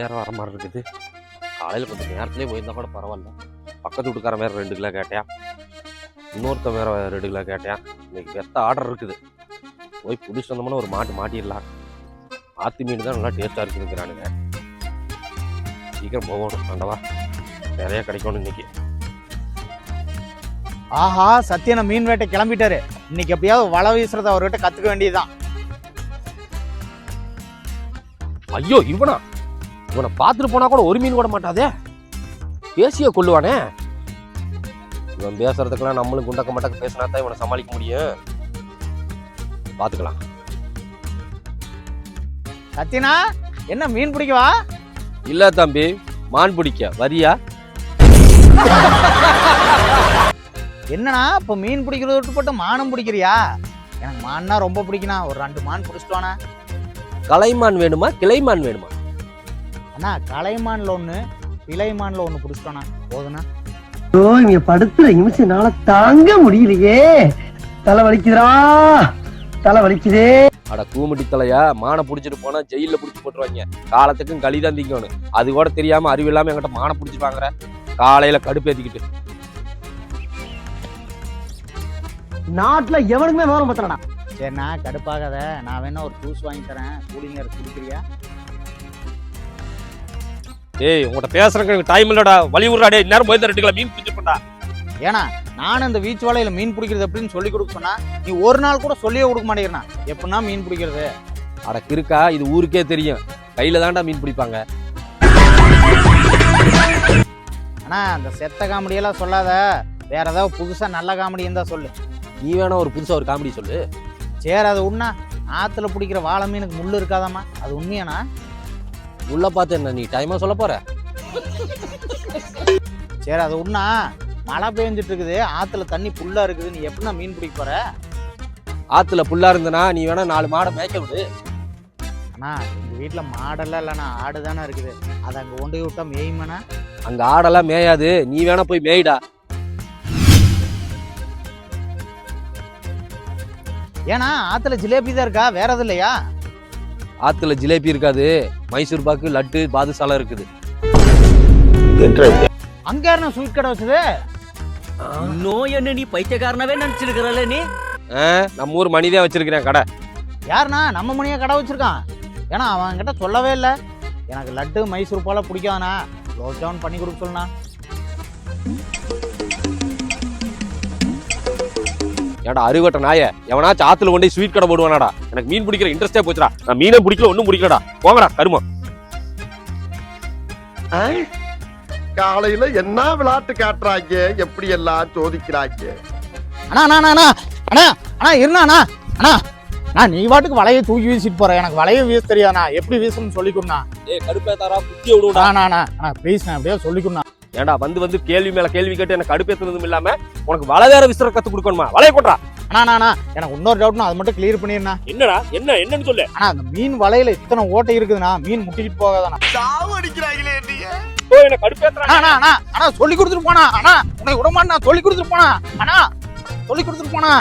வேற வர மாதிரி இருக்குது. காலையில் கொஞ்சம் நேரத்துலேயே போயிருந்தா கூட பரவாயில்ல. பக்கத்து வீட்டுக்கார வேற ரெண்டு கிலோ கேட்டேன். இன்னொருத்தன் வேற ரெண்டு கிலோ கேட்டேன். இன்னைக்கு பெத்த ஆர்டர் இருக்குது. போய் பிடிச்சிட்டு வந்தோம்னா ஒரு மாட்டு மாட்டிடலாம். ஆத்து மீன் தான் நல்லா டேஸ்ட்டாக இருக்குதுங்கிறானுங்க சீக்கிரம் போகணும் ஆண்டவா. நிறைய கிடைக்கணும் இன்னைக்கு. ஆஹா சத்யனை மீன் வேட்டை கிளம்பிட்டாரு. இன்னைக்கு எப்படியாவது வலை வீசுறத அவர்கிட்ட கத்துக்க வேண்டியதுதான். ஐயோ இவனா? இவனை பார்த்துட்டு போனா கூட ஒரு மீன் கூட மாட்டாதே. பேசிய கொள்ளுவானே. இவன் பேசுறதுக்கெல்லாம் நம்மளும் குண்டக்க மட்டக்க பேசினா தான் இவனை சமாளிக்க முடியும். பார்த்துக்கலாம். சத்யனா என்ன மீன் பிடிக்கவா? இல்ல தம்பி மான் பிடிக்க. வரியா? என்னண்ணா இப்போ மீன் பிடிக்கிறத விட்டு போட்டு மானம் பிடிக்கிறியா? எனக்கு மான்னா ரொம்ப பிடிக்கணும் ஒரு ரெண்டு மான் பிடிச்சிட்டு கலைமான் வேணுமா கிளைமான் வேணுமா? அண்ணா கலைமான்ல ஒன்று பிழைமான்ல ஒன்று பிடிச்சிட்டோண்ணா போதுண்ணா ஐயோ இங்க படுத்துற நிமிஷம் என்னால தாங்க முடியலையே. தலை வலிக்குதுடா. தலை வலிக்குதே. அட கூமுட்டி தலையா? மானை பிடிச்சிட்டு போனா ஜெயில பிடிச்சி போட்டுருவாங்க. காலத்துக்கும் களி தான் திங்கணும். அது கூட தெரியாம அறிவு இல்லாம என்கிட்ட மானை பிடிச்சி வாங்குற. காலையில கடுப்பேத்திக்கிட்டு. நாட்டுல எவனுக்குமே விவரம் பத்தலடா. சரிண்ணா கடுப்பாகாத. நான் வேணா ஒரு ஜூஸ் வாங்கி தரேன். கூலிங்கர் குடிக்கிறியா? ஏய் உங்கள்கிட்ட பேசுறதுக்கு எனக்கு டைம் இல்லடா. வழி விடுறா டேய் நேரம் போய் ரெண்டு கிலோ மீன் பிடிச்சி போட்டா. ஏன்னா நானும் இந்த பீச் வலையில மீன் பிடிக்கிறது எப்படின்னு சொல்லி கொடுக்க சொன்னா நீ ஒரு நாள் கூட சொல்லியே கொடுக்க மாட்டேங்கிறா எப்படின்னா மீன் பிடிக்கிறது. அட கிறுக்கா இது ஊருக்கே தெரியும். கையில தான்டா மீன் பிடிப்பாங்க. அண்ணா அந்த செத்த காமெடியெல்லாம் சொல்லாத. வேற ஏதாவது புதுசா நல்ல காமெடி இருந்தா சொல்லு. நீ வேணா ஒரு புதுசா ஒரு காமெடி சொல்லு. சரி அது உண்ணா. ஆத்துல பிடிக்கிற வாழை மீனுக்கு முள்ளு இருக்காதாம்மா. அது உண்மையாண்ணா? உள்ள பார்த்து என்ன நீ டைமா சொல்ல போற? சரி அது உண்ணா. மழை பெஞ்சிட்டு இருக்குது ஆத்துல தண்ணி புல்லா இருக்குது. நீ எப்படிண்ணா மீன் பிடிக்க போற? ஆத்துல புல்லா இருந்தனா நீ வேணா நாலு மாடை மேய்க்க விடு. அண்ணா எங்க வீட்டுல மாடெல்லாம் இல்லைண்ணா. ஆடு தானே இருக்குது. அதை அங்க கொண்டு விட்டா மேயுமாண்ணா? அங்க ஆடெல்லாம் மேயாது. நீ வேணா போய் மேய்டா. ஏன்னா ஆத்துல ஜிலேபி தான் இருக்கா? வேற எதுவும் இல்லையா? ஆத்துல ஜிலேபி இருக்காது. மைசூர் பாக்கு லட்டு பாதுசாலா இருக்குது. அங்க யாருண்ணா ஸ்வீட் கடை வச்சது? இன்னும் என்ன நீ பைத்தியக்காரனவே நினைச்சிருக்கிறல்ல நீ? நம்ம ஊர் மணிதான் வச்சிருக்கிறேன் கடை. யாருண்ணா? நம்ம மணியா கடை வச்சிருக்கான். ஏன்னா அவன் கிட்ட சொல்லவே இல்லை. எனக்கு லட்டு மைசூர் போல பிடிக்காதண்ணா. குலோப் ஜாமுன் பண்ணி கொடுக்க சொல்லுண்ணா. ஏடா அறுவட்ட நாய? எவனாச்சும் ஆத்துல கொண்டு போய் ஸ்வீட் கடை போடுவானாடா? எனக்கு மீன் பிடிக்கிற இன்ட்ரெஸ்டே போச்சுடா. நான் மீனே பிடிக்கல ஒன்றும் பிடிக்கலடா. போங்கடா கருமம். காலையில என்ன விளையாட்டு காட்டுறாங்க? எப்படி எல்லாம் சோதிக்கிறாங்க? அண்ணா அண்ணா அண்ணா, அண்ணா அண்ணா அண்ணா இருண்ணா அண்ணா அண்ணா. அண்ணா நீ பாட்டுக்கு வலையை தூக்கி வீசிட்டு போற. எனக்கு வலையை வீச தெரியாதண்ணா எப்படி வீசணும்னு சொல்லிக்கணுண்ணா ஏய் கடுப்பேத்தாரா குத்தி விடுடா. அண்ணா அண்ணா அண்ணா ப்ளீஸ்ண்ணா அப்படியே சொல்லிக்கணுண்ணா ஏன்டா வந்து வந்து கேள்வி மேல கேள்வி கேட்டு எனக்கு கடுப்பேத்துனதும் இல்லாம உனக்கு வலை வேற விசிற கத்து கொடுக்கணுமா? வலைய கொட்டா அண்ணா எனக்கு இன்னொரு டவுட்னா அது மட்டும் கிளியர் பண்ணிருண்ணா. என்னடா என்ன என்னன்னு சொல்லு. அண்ணா அந்த மீன் வலையில இத்தனை ஓட்டை இருக்குதுண்ணா மீன் முட்டிக்கிட்டு போகாதாண்ணா. சாவு அடிக்கிறாங்களே நீங்க ஓ என்ன கடுப்பேத்துறா அண்ணா அண்ணா அண்ணா சொல்லி கொடுத்துட்டு போனா அண்ணா உன்னை விட மாட்டேன் சொல்லி கொடுத்துட்டு போனா அண்ணா சொல்லி கொடுத்துட்டு போனா